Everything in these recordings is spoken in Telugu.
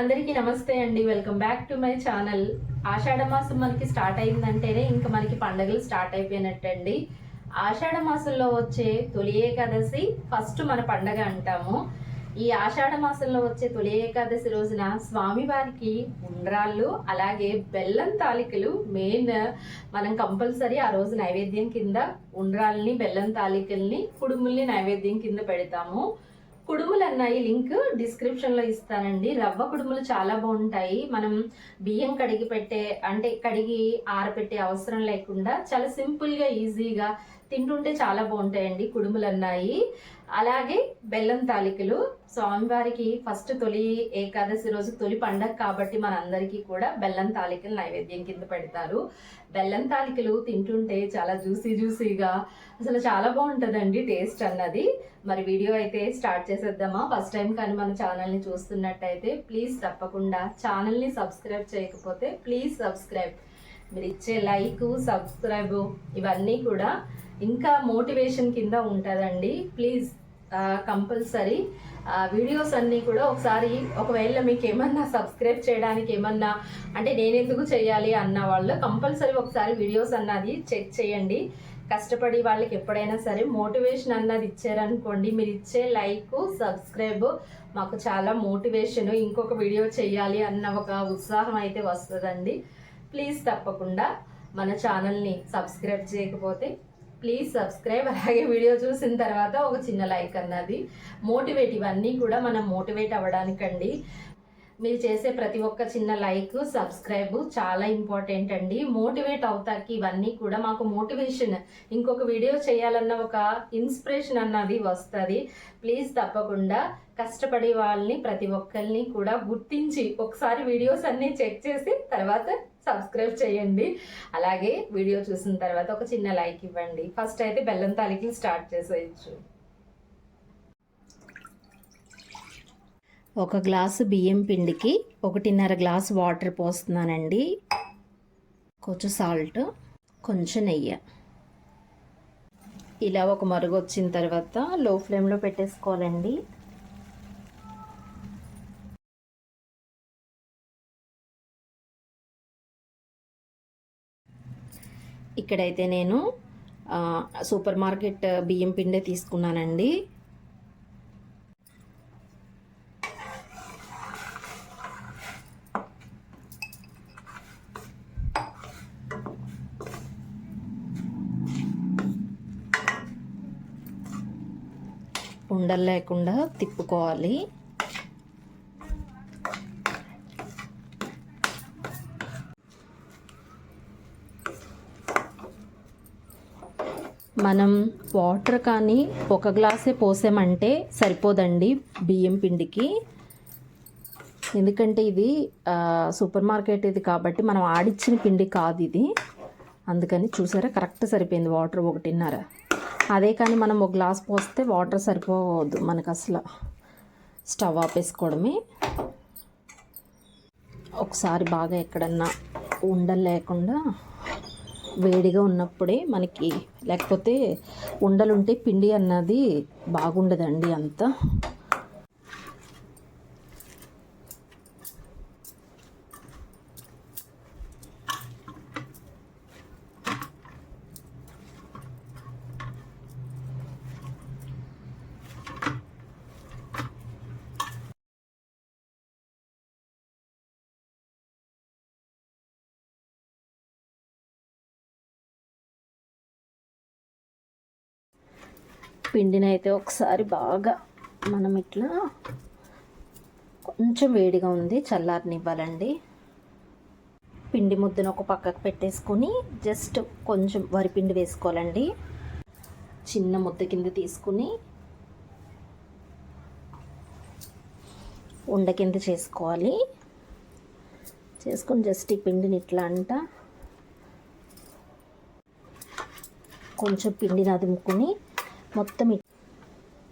అందరికీ నమస్తే అండి. Welcome back to my channel. Ashadha మాసం మనకి స్టార్ట్ అయిందంటేనే ఇంకా మనకి పండగలు స్టార్ట్ అయిపోయినట్టండి. ఆషాఢ మాసంలో వచ్చే తొలి ఏకాదశి ఫస్ట్ మన పండగ అంటాము. ఈ ఆషాఢ మాసంలో వచ్చే తొలి ఏకాదశి రోజున స్వామివారికి ఉండ్రాళ్ళు అలాగే బెల్లం తాలికలు మెయిన్ మనం కంపల్సరీ ఆ రోజు నైవేద్యం కింద ఉండ్రాల్ని బెల్లం తాలికల్ని కుడుముల్ని నైవేద్యం కింద పెడతాము. కుడుములు అన్నాయి లింక్ డిస్క్రిప్షన్లో ఇస్తానండి. రవ్వ కుడుములు చాలా బాగుంటాయి. మనం బియ్యం కడిగి పెట్టే అంటే కడిగి ఆరపెట్టే అవసరం లేకుండా చాలా సింపుల్గా ఈజీగా తింటుంటే చాలా బాగుంటాయండి కుడుములు అన్నాయి అలాగే బెల్లం తాలికలు. స్వామివారికి ఫస్ట్ తొలి ఏకాదశి రోజు తొలి పండగ కాబట్టి మనందరికీ కూడా బెల్లం తాలికలు నైవేద్యం కింద పెడతారు. బెల్లం తాలికలు తింటుంటే చాలా జ్యూసీ జ్యూసీగా అసలు చాలా బాగుంటుందండి టేస్ట్ అన్నది. మరి వీడియో అయితే స్టార్ట్ చేసేద్దామా? ఫస్ట్ టైం కానీ మన ఛానల్ని చూస్తున్నట్టయితే ప్లీజ్ తప్పకుండా ఛానల్ని సబ్స్క్రైబ్ చేయకపోతే ప్లీజ్ సబ్స్క్రైబ్. మీరు ఇచ్చే లైక్ సబ్స్క్రైబ్ ఇవన్నీ కూడా ఇంకా మోటివేషన్ కింద ఉంటుందండి. ప్లీజ్ కంపల్సరీ వీడియోస్ అన్నీ కూడా ఒకసారి ఒకవేళ మీకు ఏమన్నా సబ్స్క్రైబ్ చేయడానికి ఏమన్నా అంటే నేను ఎందుకు చేయాలి అన్న వాళ్ళు కంపల్సరీ ఒకసారి వీడియోస్ అన్నది చెక్ చేయండి. కష్టపడి వాళ్ళకి ఎప్పుడైనా సరే మోటివేషన్ అన్నది ఇచ్చారనుకోండి మీరు ఇచ్చే లైక్ సబ్స్క్రైబ్ మాకు చాలా మోటివేషన్ ఇంకొక వీడియో చేయాలి అన్న ఒక ఉత్సాహం అయితే వస్తుందండి. ప్లీజ్ తప్పకుండా మన ఛానల్ని సబ్స్క్రైబ్ చేయకపోతే ప్లీజ్ సబ్స్క్రైబ్ అలాగే వీడియో చూసిన తర్వాత ఒక చిన్న లైక్ అన్నది. మోటివేట్ ఇవన్నీ కూడా మనం మోటివేట్ అవ్వడానికండి. మీరు చేసే ప్రతి ఒక్క చిన్న లైక్ సబ్స్క్రైబ్ చాలా ఇంపార్టెంట్ అండి. మోటివేట్ అవుతాకి ఇవన్నీ కూడా మాకు మోటివేషన్ ఇంకొక వీడియో చేయాలన్న ఒక ఇన్స్పిరేషన్ అన్నది వస్తుంది. ప్లీజ్ తప్పకుండా కష్టపడే వాళ్ళని ప్రతి ఒక్కరిని కూడా గుర్తించి ఒకసారి వీడియోస్ అన్నీ చెక్ చేసి తర్వాత సబ్స్క్రైబ్ చేయండి. అలాగే వీడియో చూసిన తర్వాత ఒక చిన్న లైక్ ఇవ్వండి. ఫస్ట్ అయితే బెల్లం తాలికలు స్టార్ట్ చేసేయచ్చు. ఒక గ్లాసు బియ్యం పిండికి ఒకటిన్నర గ్లాసు వాటర్ పోస్తున్నానండి. కొంచెం సాల్ట్ కొంచెం నెయ్యి. ఇలా ఒక మరుగు వచ్చిన తర్వాత లో ఫ్లేమ్లో పెట్టేసుకోవాలండి. ఇక్కడైతే నేను సూపర్ మార్కెట్ బియ్యం పిండే తీసుకున్నానండి. ఉండలు లేకుండా తిప్పుకోవాలి. మనం వాటర్ కానీ ఒక గ్లాసే పోసామంటే సరిపోదండి బియ్యం పిండికి. ఎందుకంటే ఇది సూపర్ మార్కెట్ ఇది కాబట్టి మనం ఆడిచ్చిన పిండి కాదు ఇది. అందుకని చూసారా కరెక్ట్ సరిపోయింది వాటర్ ఒకటిన్నర. అదే కానీ మనం ఒక గ్లాస్ పోస్తే వాటర్ సరిపోవద్దు మనకు అసలు స్టవ్ ఆపేసుకోవడమే. ఒకసారి బాగా ఎక్కడన్నా ఉండలేకుండా వేడిగా ఉన్నప్పుడే మనకి లేకపోతే ఉండలుంటే పిండి అన్నది బాగుండదండి అంత. పిండిని అయితే ఒకసారి బాగా మనం ఇట్లా కొంచెం వేడిగా ఉంది చల్లారనివ్వాలండి. పిండి ముద్దను ఒక పక్కకు పెట్టేసుకొని జస్ట్ కొంచెం వరిపిండి వేసుకోవాలండి. చిన్న ముద్ద కింద తీసుకుని ఉండ కింద చేసుకోవాలి. చేసుకొని జస్ట్ ఈ పిండిని ఇట్లా అంట కొంచెం పిండిని అదుముకుని మొత్తం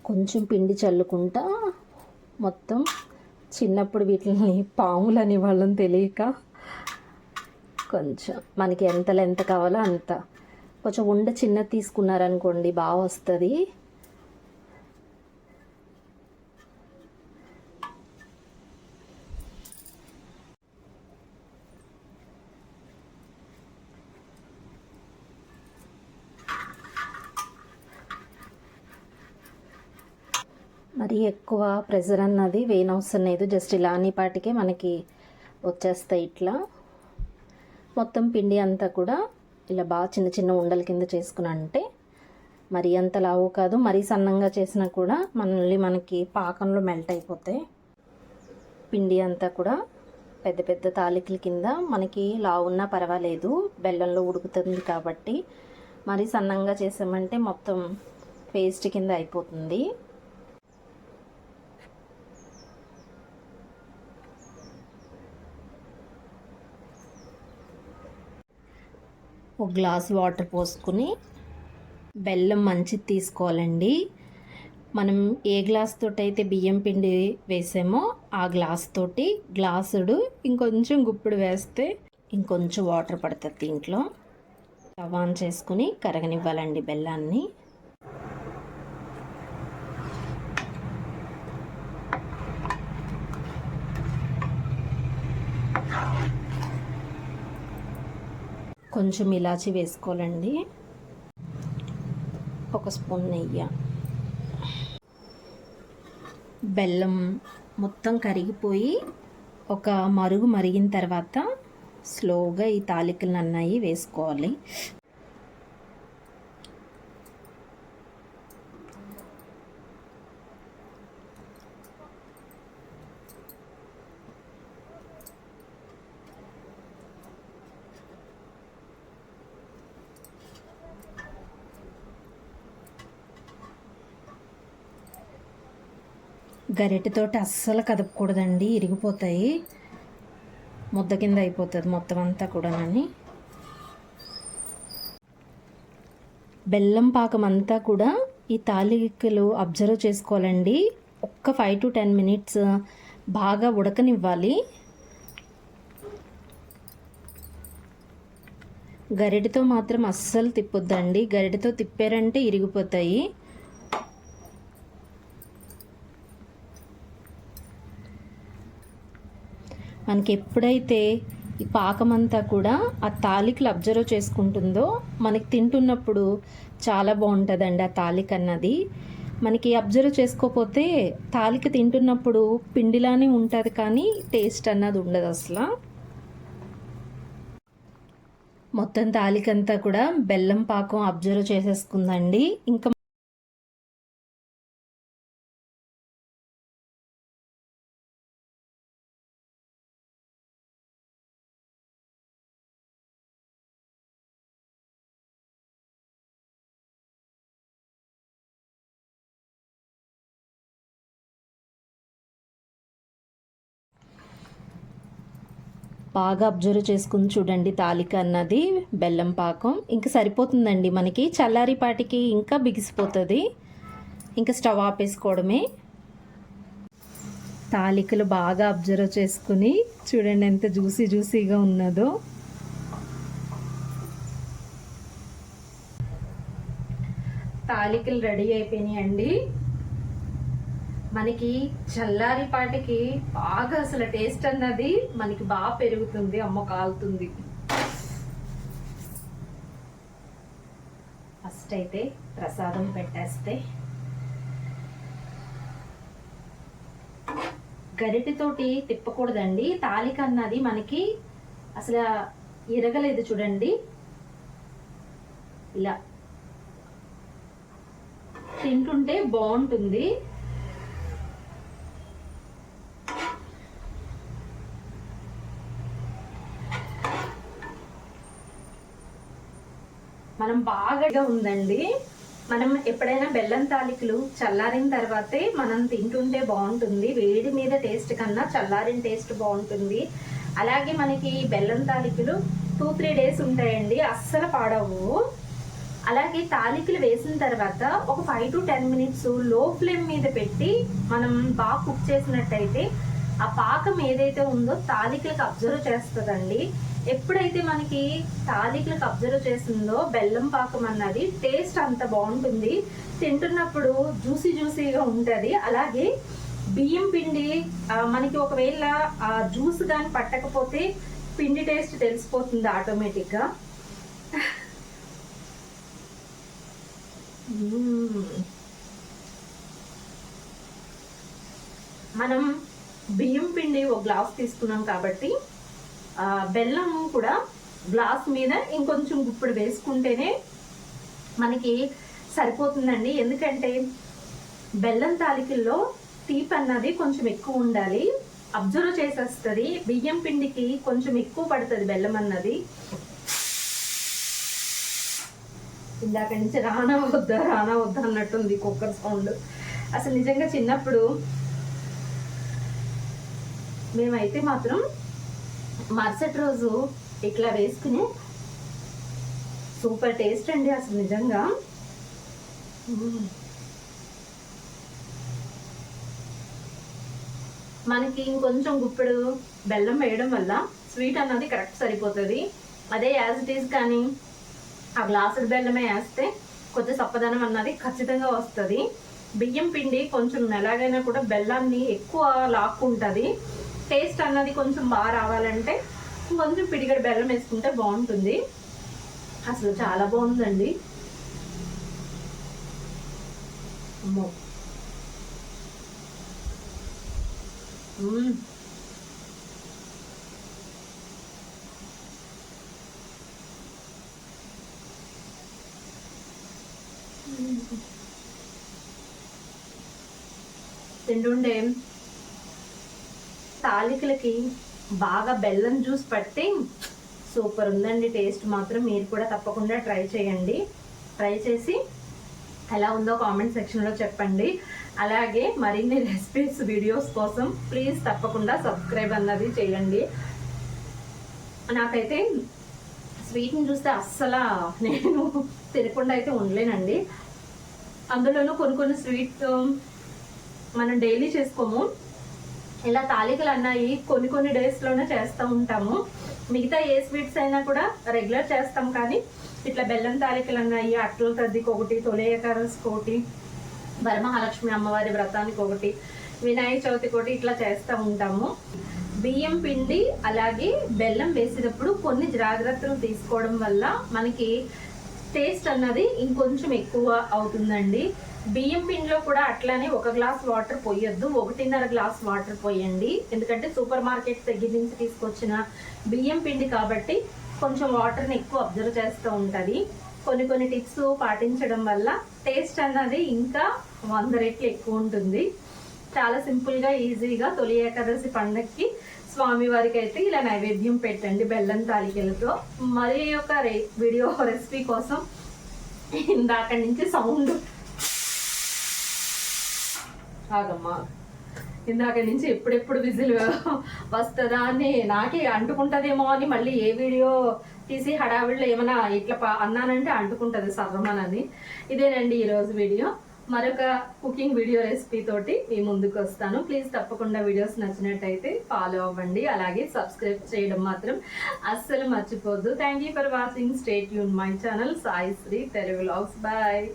కొంచెం పిండి చల్లుకుంటా మొత్తం చిన్నప్పుడు వీటిని పాములు అని వాళ్ళని తెలియక కొంచెం మనకి ఎంత లెంత కావాలో అంత. కొంచెం ఉండ చిన్నది తీసుకున్నారనుకోండి బాగా వస్తుంది మరి ఎక్కువ ప్రెజర్ అన్నది వేయనవసరం లేదు జస్ట్ ఇలా అన్ని పాటికే మనకి వచ్చేస్తాయి ఇట్లా. మొత్తం పిండి అంతా కూడా ఇలా బాగా చిన్న చిన్న ఉండల కింద చేసుకుని అంటే మరి అంత లావు కాదు. మరీ సన్నంగా చేసినా కూడా మనల్ని మనకి పాకంలో మెల్ట్ అయిపోతాయి. పిండి అంతా కూడా పెద్ద పెద్ద తాలికల కింద మనకి లావు ఉన్నా పర్వాలేదు. బెల్లంలో ఉడుకుతుంది కాబట్టి మరీ సన్నంగా చేసామంటే మొత్తం పేస్ట్ కింద అయిపోతుంది. ఒక గ్లాస్ వాటర్ పోసుకుని బెల్లం మంచిది తీసుకోవాలండి. మనం ఏ గ్లాస్ తోటి అయితే బియ్యం పిండి వేసామో ఆ గ్లాస్ తోటి గ్లాసుడు ఇంకొంచెం గుప్పుడు వేస్తే ఇంకొంచెం వాటర్ పడుతుంది దీంట్లో. రవాన్ ఆన్ చేసుకుని కరగనివ్వాలండి బెల్లాన్ని. కొంచెం ఇలాచి వేసుకోవాలండి. ఒక స్పూన్ నెయ్యి. బెల్లం మొత్తం కరిగిపోయి ఒక మరుగు మరిగిన తర్వాత స్లోగా ఈ తాలికలు అన్నాయి వేసుకోవాలి. గరిటెతోటి అస్సలు కదపకూడదండి ఇరిగిపోతాయి. ముద్ద కింద అయిపోతుంది మొత్తం అంతా కూడానని. బెల్లం పాకం అంతా కూడా ఈ తాలికలు అబ్జర్వ్ చేసుకోవాలండి. ఒక్క ఫైవ్ టు టెన్ మినిట్స్ బాగా ఉడకనివ్వాలి. గరిటెతో మాత్రం అస్సలు తిప్పొద్దండి. గరిటెతో తిప్పారంటే ఇరిగిపోతాయి. మనకి ఎప్పుడైతే ఈ పాకం అంతా కూడా ఆ తాలికలు అబ్జర్వ్ చేసుకుంటుందో మనకి తింటున్నప్పుడు చాలా బాగుంటుందండి ఆ తాలిక అన్నది. మనకి అబ్జర్వ్ చేసుకోకపోతే తాలిక తింటున్నప్పుడు పిండిలానే ఉంటుంది కానీ టేస్ట్ అన్నది ఉండదు అసలు. మొత్తం తాలికంతా కూడా బెల్లం పాకం అబ్జర్వ్ చేసేసుకుందండి. ఇంకా బాగా అబ్జర్వ్ చేసుకుని చూడండి తాలిక అన్నది బెల్లం పాకం. ఇంకా సరిపోతుందండి మనకి. చల్లారిపాటికి ఇంకా బిగిసిపోతుంది. ఇంకా స్టవ్ ఆపేసుకోవడమే. తాలికలు బాగా అబ్జర్వ్ చేసుకుని చూడండి ఎంత జ్యూసీ జ్యూసీగా ఉన్నదో. తాలికలు రెడీ అయిపోయినాయండి. మనకి చల్లారి పాటికి బాగా అసలు టేస్ట్ అన్నది మనకి బాగా పెరుగుతుంది అమ్మ కాలుతుంది. ఫస్ట్ అయితే ప్రసాదం పెట్టేస్తే గరిటితోటి తిప్పకూడదండి. తాలిక అన్నది మనకి అసలు ఇరగలేదు చూడండి. ఇలా తింటుంటే బాగుంటుంది. మనం బాగా ఉందండి. మనం ఎప్పుడైనా బెల్లం తాలికలు చల్లారిన తర్వాతే మనం తింటుంటే బాగుంటుంది. వేడి మీద టేస్ట్ కన్నా చల్లారిన టేస్ట్ బాగుంటుంది. అలాగే మనకి బెల్లం తాలికలు టూ త్రీ డేస్ ఉంటాయండి. అస్సలు పాడవు. అలాగే తాలికలు వేసిన తర్వాత ఒక ఫైవ్ టు టెన్ మినిట్స్లో ఫ్లేమ్ మీద పెట్టి మనం బాగా కుక్ చేసినట్టయితే ఆ పాకం ఏదైతే ఉందో తాలికలకు అబ్జర్వ్ చేస్తుందండి. ఎప్పుడైతే మనకి తాలికలకు అబ్జర్వ్ చేసిందో బెల్లం పాకం అన్నది టేస్ట్ అంత బాగుంటుంది. తింటున్నప్పుడు జ్యూసీ జ్యూసీగా ఉంటుంది. అలాగే బియ్యం పిండి మనకి ఒకవేళ ఆ జ్యూస్ కానీ పట్టకపోతే పిండి టేస్ట్ తెలిసిపోతుంది ఆటోమేటిక్గా. మనం బియ్యం పిండి ఒక గ్లాస్ తీసుకున్నాం కాబట్టి బెల్లం కూడా గ్లాస్ మీద ఇంకొంచెం గుప్పుడు వేసుకుంటేనే మనకి సరిపోతుందండి. ఎందుకంటే బెల్లం తాలికల్లో తీపి అన్నది కొంచెం ఎక్కువ ఉండాలి. అబ్జర్వ్ చేసేస్తుంది. బియ్యం పిండికి కొంచెం ఎక్కువ పడుతుంది బెల్లం అన్నది. ఇందాక నుంచి రానా వద్దా రానా వద్దా అన్నట్టుంది కుక్కర్ సౌండ్. అసలు నిజంగా చిన్నప్పుడు మేమైతే మాత్రం మరుసటి రోజు ఇట్లా వేసుకుని సూపర్ టేస్ట్ అండి అసలు నిజంగా. మనకి ఇంకొంచెం గుప్పెడు బెల్లం వేయడం వల్ల స్వీట్ అన్నది కరెక్ట్ సరిపోతుంది. అదే యాజ్ ఇట్ ఈస్ కానీ ఆ గ్లాసుడు బెల్లమే వేస్తే కొంచెం సప్పదనం అన్నది ఖచ్చితంగా వస్తుంది. బియ్యం పిండి కొంచెం ఎలాగైనా కూడా బెల్లాన్ని ఎక్కువ లాక్కుంటుంది. టేస్ట్ అన్నది కొంచెం బాగా రావాలంటే కొంచెం పిడిగడ బెల్లం వేసుకుంటే బాగుంటుంది. అసలు చాలా బాగుందండి. అమ్మో. మ్మ్. తింటుండే తాలికలకి బాగా బెల్లం జ్యూస్ పట్టి సూపర్ ఉందండి టేస్ట్ మాత్రం. మీరు కూడా తప్పకుండా ట్రై చేయండి. ట్రై చేసి ఎలా ఉందో కామెంట్ సెక్షన్లో చెప్పండి. అలాగే మరిన్ని రెసిపీస్ వీడియోస్ కోసం ప్లీజ్ తప్పకుండా సబ్స్క్రైబ్ అన్నది చేయండి. నాకైతే స్వీట్ని చూస్తే అస్సలు నేను తినకుండా అయితే ఉండలేనండి. అందులోనూ కొన్ని కొన్ని స్వీట్ మనం డైలీ చేసుకోము. ఇలా తాలికలు అన్నాయి. కొన్ని కొన్ని డేస్లోనే చేస్తూ ఉంటాము. మిగతా ఏ స్వీట్స్ అయినా కూడా రెగ్యులర్ చేస్తాం కానీ ఇట్లా బెల్లం తాలికలు అన్నాయి. అట్ల తద్దికి ఒకటి తొలి ఒకటి వరమహాలక్ష్మి అమ్మవారి వ్రతానికి ఒకటి వినాయక చవితికి ఒకటి ఇట్లా చేస్తూ ఉంటాము. బియ్యం పిండి అలాగే బెల్లం వేసినప్పుడు కొన్ని జాగ్రత్తలు తీసుకోవడం వల్ల మనకి టేస్ట్ అన్నది ఇంకొంచెం ఎక్కువ అవుతుందండి. బియ్యం పిండిలో కూడా అట్లానే ఒక గ్లాస్ వాటర్ పోయొద్దు. ఒకటిన్నర గ్లాస్ వాటర్ పోయండి. ఎందుకంటే సూపర్ మార్కెట్ దగ్గర నుంచి తీసుకొచ్చిన బియ్యం పిండి కాబట్టి కొంచెం వాటర్ని ఎక్కువ అబ్జర్వ్ చేస్తూ ఉంటుంది. కొన్ని కొన్ని టిప్స్ పాటించడం వల్ల టేస్ట్ అన్నది ఇంకా వంద రెట్లు ఎక్కువ ఉంటుంది. చాలా సింపుల్గా ఈజీగా తొలి ఏకాదశి పండగకి స్వామివారికి అయితే ఇలా నైవేద్యం పెట్టండి బెల్లం తాలికలతో. మరి ఒక రే వీడియో రెసిపీ కోసం ఇందాక నుంచి సౌండ్ కాదమ్మా. ఇందాక నుంచి ఎప్పుడెప్పుడు విజిల్ వస్తుందా అని నాకే అంటుకుంటదేమో అని మళ్ళీ ఏ వీడియో తీసి హడావిడిలో ఏమైనా ఇట్లా పా- అన్నానంటే అంటుకుంటుంది సర్రమనని ఇదేనండి ఈరోజు వీడియో. మరొక కుకింగ్ వీడియో రెసిపీ తోటి మీ ముందుకు వస్తాను. ప్లీజ్ తప్పకుండా వీడియోస్ నచ్చినట్టయితే ఫాలో అవ్వండి. అలాగే సబ్స్క్రైబ్ చేయడం మాత్రం అస్సలు మర్చిపోద్దు. Thank you for watching. Stay Yoon my channel. Sai Sri Telugu vlogs bye.